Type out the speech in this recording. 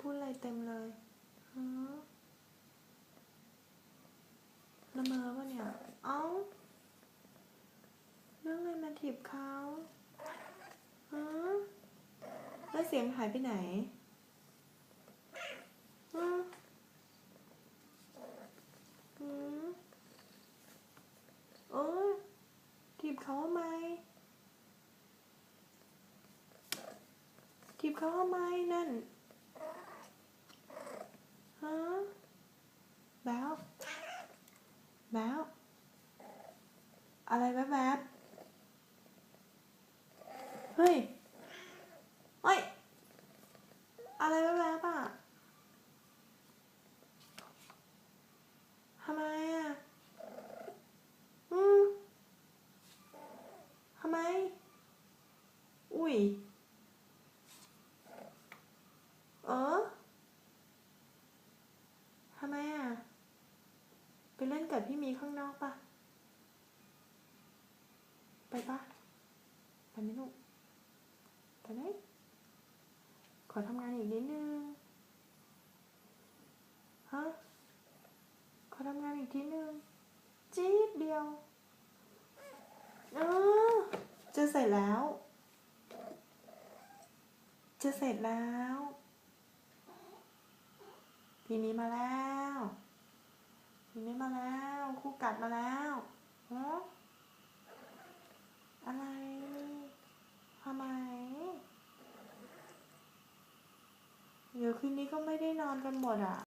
พูดอะไรเต็มเลยฮะละเมอปะเนี่ย เอ้า เรื่องอะไรมาถีบเขาฮะแล้วเสียงหายไปไหนฮะอืมเออถีบเขาทำไมถีบเขาทำไมนั่น ฮะแบ๊ว แบ๊วอะไรแวบแวบๆเฮ้ยเฮ้ย อะไรแวบแวบๆอะทำไมอะ อืมทำไม อุ้ย เออ ทำไมอะ เล่นกับพี่มีข้างนอกปะไปปะไปไหมลูกไปไหมขอทำงานอีกนิดนึงฮะขอทำงานอีกทีนึงจี๊ดเดียวเออจะเสร็จแล้ว จะเสร็จแล้ว พี่นี้มาแล้วพีนี้มาแล้วคู่กั ดมาแล้วฮะอะไรทำไมเดี๋ยวคืนนี้ก็ไม่ได้นอนกันหมดอะ